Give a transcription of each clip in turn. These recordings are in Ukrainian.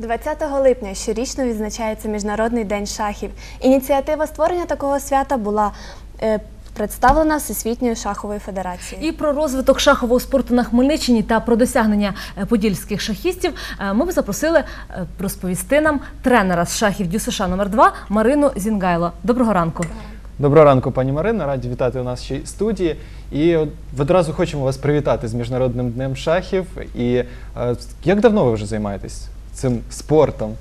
20 липня щорічно відзначається Міжнародний день шахів. Ініціатива створення такого свята була е, представлена Всесвітньою шаховою федерацією. І про розвиток шахового спорту на Хмельниччині та про досягнення е, подільських шахістів е, ми б запросили розповісти нам тренера з шахів ДЮСШ номер 2 Марину Зінгайло. Доброго ранку. Доброго ранку, пані Марина. Раді вітати у нас ще студії. І одразу хочемо вас привітати з Міжнародним днем шахів. І як давно ви вже займаєтесь цим спортом?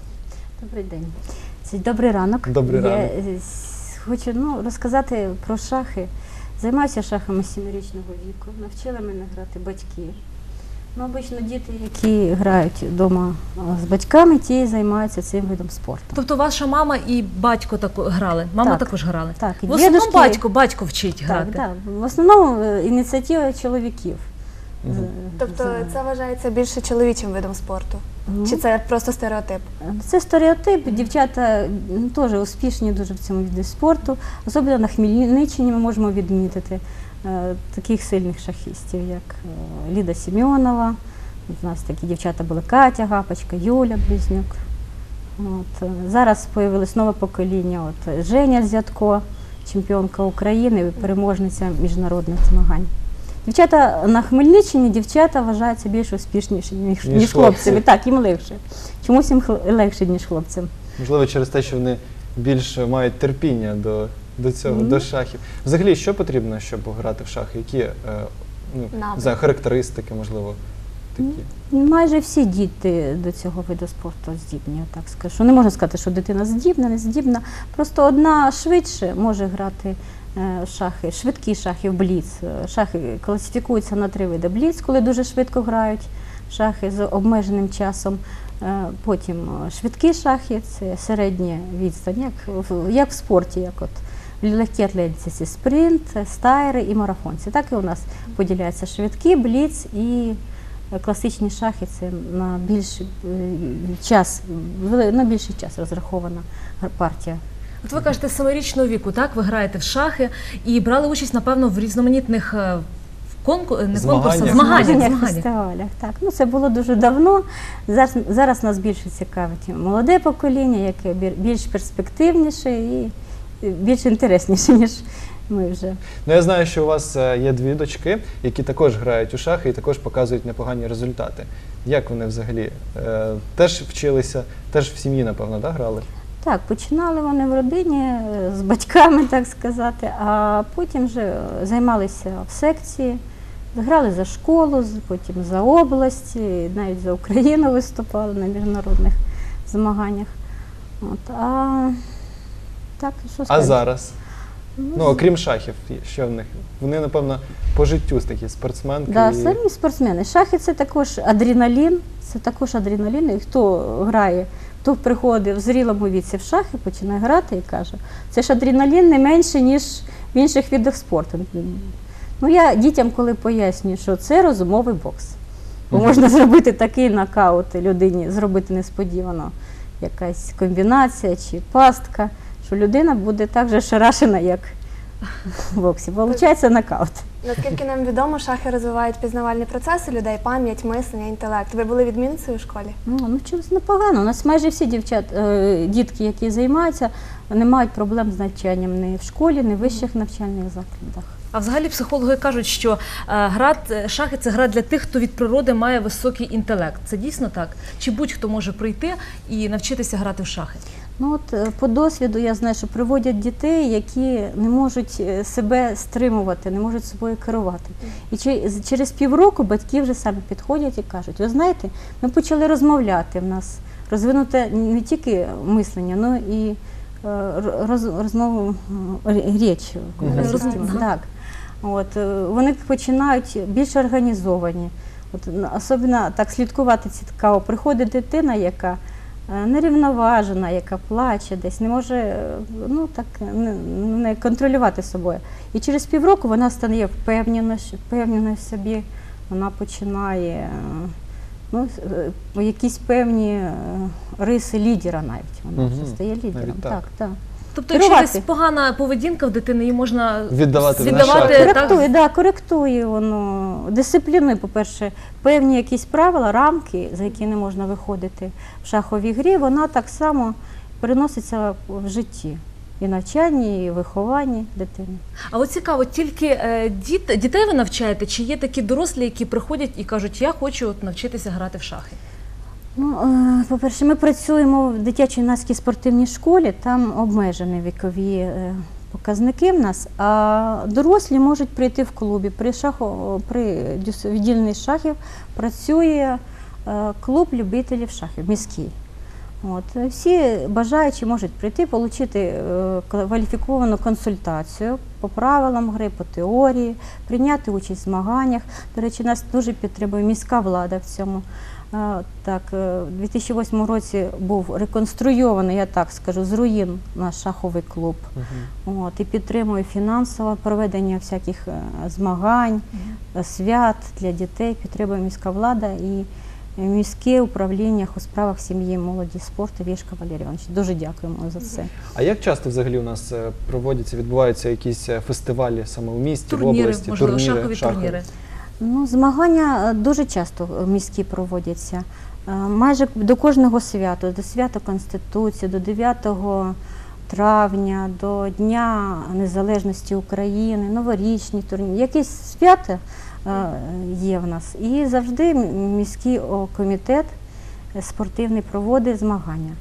Добрий день. Це Добрий ранок. Добрий Я ранок. е, хочу ну, розказати про шахи. Займаюся шахами з 7-річного віку. Навчили мене грати батьки. Ну, обично діти, які грають вдома з батьками, ті займаються цим видом спорту. Тобто ваша мама і батько тако грали. Мама Так. також грали. Так, В основному дідушки- батько, батько вчить Так, грати. так. В основному е, ініціатива чоловіків. Тобто це вважається більше чоловічим видом спорту? Ну, Чи це просто стереотип? Це стереотип. Дівчата м, теж успішні дуже в цьому віді спорту. Особливо на Хмельниччині ми можемо відмітити е, таких сильних шахістів, як е, Ліда Сімеонова. У нас такі дівчата були Катя Гапочка, Юля Близнюк. От, е, зараз з'явилось нове покоління. От, Женя Зятко, чемпіонка України, переможниця міжнародних змагань. Дівчата на Хмельниччині дівчата вважаються більш успішніші, ніж, Ніж ніж, хлопці. хлопці. Так, їм легше. Чомусь їм хл- легше, ніж хлопцям. Можливо, через те, що вони більше мають терпіння до, до цього, до шахів. Взагалі, що потрібно, щоб грати в шахи? Які е, ну, Навики. не знаю, характеристики, можливо, такі? Майже всі діти до цього виду спорту здібні, я так скажу. Не можна сказати, що дитина здібна, не здібна. Просто одна швидше може грати шахи, швидкі шахи в бліц. Е, Шахи класифікуються на три види. Бліц, коли дуже швидко грають шахи з обмеженим часом. Е, Потім е, швидкі шахи це середня відстань, як в, як в спорті, як от в легкій атлетиці спринт, стайри і марафонці. Так і у нас поділяються швидкі, бліц і Е, Класичні шахи це на більший е, час, на більший час розрахована партія. От ви кажете, семирічного віку, так? Ви граєте в шахи і брали участь, напевно, в різноманітних е, конку... не конкурсах, Змаганнях. фестивалях. Так, ну це було дуже давно. Зараз, зараз нас більше цікавить молоде покоління, яке більш перспективніше і більш інтересніше, ніж ми вже. Ну, я знаю, що у вас е, є дві дочки, які також грають у шахи і також показують непогані результати. Як вони взагалі? Е, теж вчилися, теж в сім'ї, напевно, да, грали? Так, починали вони в родині е, з батьками, так сказати, а потім вже е, займалися в секції, грали за школу, потім за область, навіть за Україну виступали на міжнародних змаганнях. От, а, так, що А зараз? Ну, окрім шахів, що в них? Вони, напевно, по життю такі спортсменки. Да, самі спортсмени. Шахи це також адреналін, це також адреналін. І хто грає, хто приходить в зрілому віці в шахи, починає грати і каже, це ж адреналін не менше, ніж в інших видах спорту. Ну, я дітям, коли пояснюю, що це розумовий бокс. Бо можна зробити такий нокаут людині, зробити несподівано якась комбінація чи пастка, що людина буде так же шарашена, як в боксі. Получається нокаут. Наскільки нам відомо, шахи розвивають пізнавальні процеси людей, пам'ять, мислення, інтелект. Ви були відмінницею у школі? Ну, ну непогано. У нас майже всі дівчат, е, дітки, які займаються, не мають проблем з навчанням ні в школі, ні в вищих навчальних закладах. А взагалі психологи кажуть, що е, гра е, шахи це гра для тих, хто від природи має високий інтелект. Це дійсно так? Чи будь-хто може прийти і навчитися грати в шахи? Ну от е, по досвіду я знаю, що приводять дітей, які не можуть е, себе стримувати, не можуть собою керувати. І через півроку батьки вже самі підходять і кажуть: ви знаєте, ми почали розмовляти. В нас розвинуте не тільки мислення, але і е, роз, розмову річ. Так. От, вони починають більш організовані. От, особливо так слідкувати цікаво. Приходить дитина, яка нерівноважена, яка плаче десь, не може е, ну, так, не, не контролювати собою. І через півроку вона стає впевнена в собі, вона починає е, ну, е, якісь певні е, риси лідера навіть. Вона угу, вже стає лідером. Навіть так. так, так. Тобто, Керувати. через погана поведінка в дитини її можна Віддавати на віддавати шахи. так, Коректує, да, коректує воно, дисциплінує, по-перше, певні якісь правила, рамки, за які не можна виходити в шаховій грі, вона так само переноситься в житті. І навчанні, і вихованні дитини. А от цікаво, тільки е, діт, дітей ви навчаєте, чи є такі дорослі, які приходять і кажуть, я хочу от, навчитися грати в шахи? Ну, е, по-перше, ми працюємо в дитячо-юнацькій спортивній школі, там обмежені вікові е, показники в нас, а дорослі можуть прийти в клубі. При, шаху, при відділенні шахів працює е, клуб любителів шахів, міський. От, всі бажаючі можуть прийти, отримати е, кваліфіковану консультацію по правилам гри, по теорії, прийняти участь в змаганнях. До речі, нас дуже підтримує міська влада в цьому. Так, е, у 2008 році був реконструйований, я так скажу, з руїн наш шаховий клуб. Мгм. От, і підтримує фінансово проведення всяких е, змагань, е, свят для дітей, підтримує міська влада і міське управління у справах сім'ї, молоді, спорту Вішка Валерій Іванович. Дуже дякуємо за це. А як часто взагалі у нас е, проводяться, відбуваються якісь е, фестивалі саме у місті, в Турніри, області, можливо, турніри, шахові турніри. Ну, змагання е, дуже часто міські проводяться. Майже до кожного свята, до свята Конституції, до 9 травня, до Дня Незалежності України, новорічні турніри. Якісь свята є в нас. І завжди міський комітет е, спортивний проводить змагання.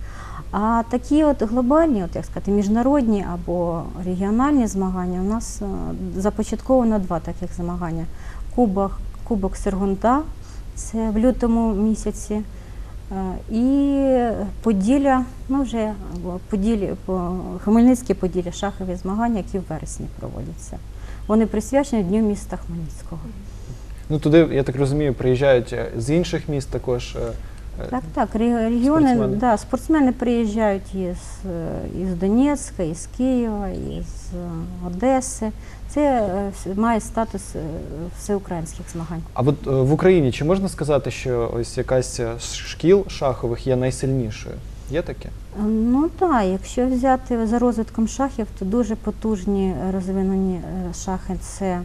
А такі от глобальні, от як сказати, міжнародні або регіональні змагання у нас е, започатковано два таких змагання. Кубок, Кубок Сергунта, це в лютому місяці. е, І Поділля, ну вже Поділля, по- Хмельницьке Поділля, шахові змагання, які в вересні проводяться. Вони присвячені Дню міста Хмельницького. Ну туди, я так розумію, приїжджають е, з інших міст також. е, е, Так, так, регіони, Спортсмени. да, спортсмени приїжджають із, із Донецька, із Києва, із Одеси. Це має статус всеукраїнських змагань. А от в Україні чи можна сказати, що ось якась з шкіл шахових є найсильнішою? Є таке? Ну так, якщо взяти за розвитком шахів, то дуже потужні розвинені шахи це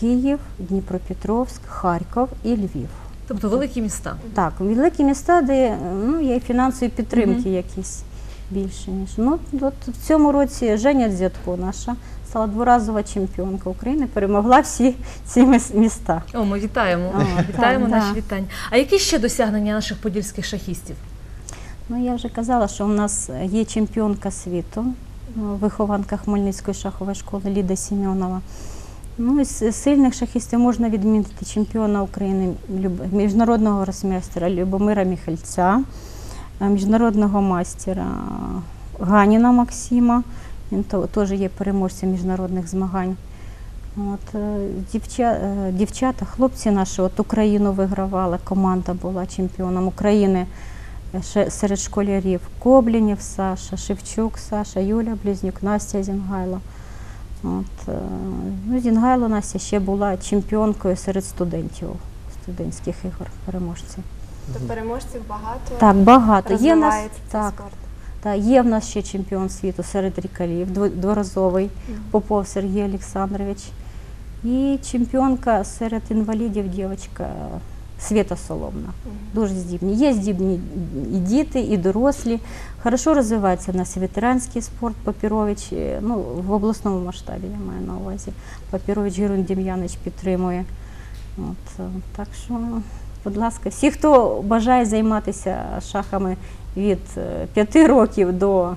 Київ, Дніпропетровськ, Харків і Львів. Тобто великі міста. Так, великі міста, де ну, є фінансові підтримки якісь більше, ніж. Ну, от в цьому році Женя Дзятко наша стала дворазова чемпіонка України, перемогла всі ці міста. О, ми вітаємо. О, вітаємо так, наші да. вітання. А які ще досягнення наших подільських шахістів? Ну, я вже казала, що у нас є чемпіонка світу, ну, вихованка Хмельницької шахової школи Ліда Сімеонова. Ну, із сильних шахістів можна відмітити чемпіона України міжнародного росмейстера Любомира Міхальця, е, міжнародного майстера Ганіна Максима. Він теж є переможцем міжнародних змагань. От, е, дівча, е, дівчата, хлопці наші, от Україну вигравали, команда була чемпіоном України серед школярів Коблінів Саша, Шевчук Саша, Юля Близнюк, Настя Зінгайло. От, е, ну, Зінгайло Настя ще була чемпіонкою серед студентів, студентських ігор, переможців. То переможців багато. Так, багато. Є в нас, так, та, є в нас ще чемпіон світу серед рікалів, дво- дворазовий Попов Сергій Олександрович. І чемпіонка серед інвалідів дівчинка Свята Соломна. Дуже здібні. Є здібні і діти, і дорослі. Хорошо розвивається в нас і ветеранський спорт Папірович, е, ну, в обласному масштабі я маю на увазі. Папірович Герун Дем'янович підтримує. От, е, так що, будь ласка, всі, хто бажає займатися шахами від е, 5 років до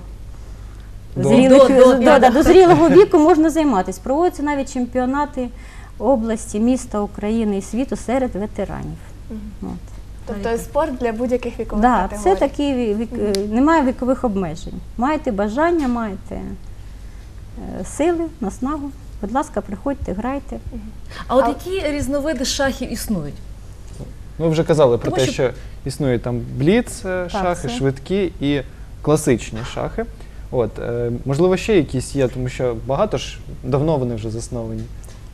До- Зрілих, До- до- да, до зрілого віку можна займатися. Проводяться навіть чемпіонати області, міста, України і світу серед ветеранів. От. Тобто спорт для будь-яких вікових Да, категорій. це такі вік, е, немає вікових обмежень. Маєте бажання, маєте е, сили, наснагу. Будь ласка, приходьте, грайте. А от А- які різновиди шахів існують? Ну, ви вже казали про Тому те, що- що існують там бліц е, шахи, це- швидкі і класичні шахи. От, е, можливо, ще якісь є, тому що багато ж давно вони вже засновані.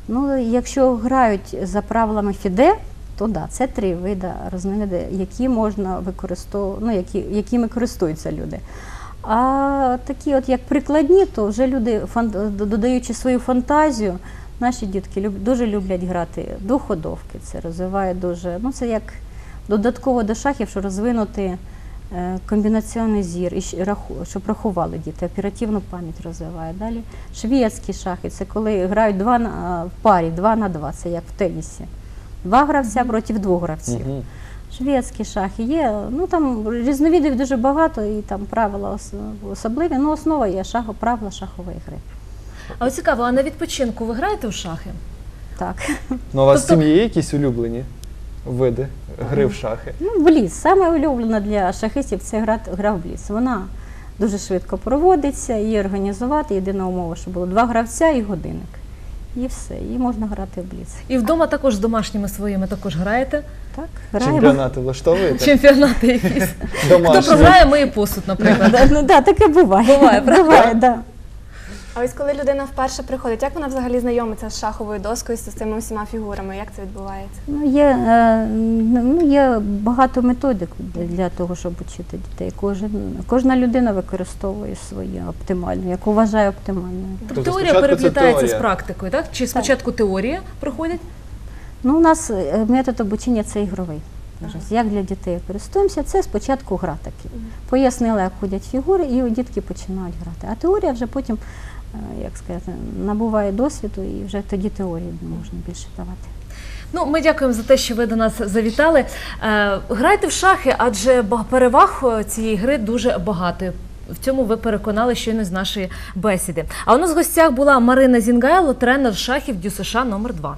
Ну, якщо грають за правилами ФІДЕ, то да, це три види розвинення, які можна використовувати, ну, які, якими користуються люди. А такі, от як прикладні, то вже люди, додаючи свою фантазію, наші дітки люб- дуже люблять грати до ходовки. Це розвиває дуже. Ну, це як додатково до шахів, що розвинути е, комбінаційний зір, і щоб рахували діти, оперативну пам'ять розвиває. Далі шведські шахи, це коли грають два на, в парі, два на два, це як в тенісі. Два гравця проти двох гравців. Мгм. Шведські шахи є. Ну там різновидів дуже багато і там правила особливі. Ну, основа є шахо, правила шахової гри. А от цікаво, а на відпочинку ви граєте в шахи? Так. Ну, у вас в Тобто- сім'ї є якісь улюблені види гри в шахи? Ну, бліц. Саме улюблена для шахистів це гра, гра в бліц. Вона дуже швидко проводиться, її організувати. Єдина умова, що було два гравця і годинник. І все. І можна грати в бліц. І вдома також з домашніми своїми також граєте? Так, граємо. Чемпіонати влаштовуєте? Чемпіонати якісь. Хто Домашні? програє, миє посуд, наприклад. Да, ну, да, таке буває. Буває, правда? буває да. А ось коли людина вперше приходить, як вона взагалі знайомиться з шаховою доскою, з цими всіма фігурами? Як це відбувається? Ну, є, е, ну, є багато методик для того, щоб вчити дітей. Кожен, кожна людина використовує свої оптимально, як вважає оптимальною. Тобто Тобто теорія спочатку це переплітається з теорія. практикою, так? Чи спочатку теорія проходять? Ну, у нас е, метод обучення це ігровий. Вже Як для дітей користуємося, це спочатку гра таки. Пояснили, як ходять фігури, і дітки починають грати. А теорія вже потім, як сказати, набуває досвіду і вже тоді теорії можна більше давати. Ну, ми дякуємо за те, що ви до нас завітали. Е, грайте в шахи, адже переваг е, цієї гри дуже багато. В цьому ви переконали щойно з нашої бесіди. А у нас в гостях була Марина Зінгайло, тренер шахів ДЮСШ номер 2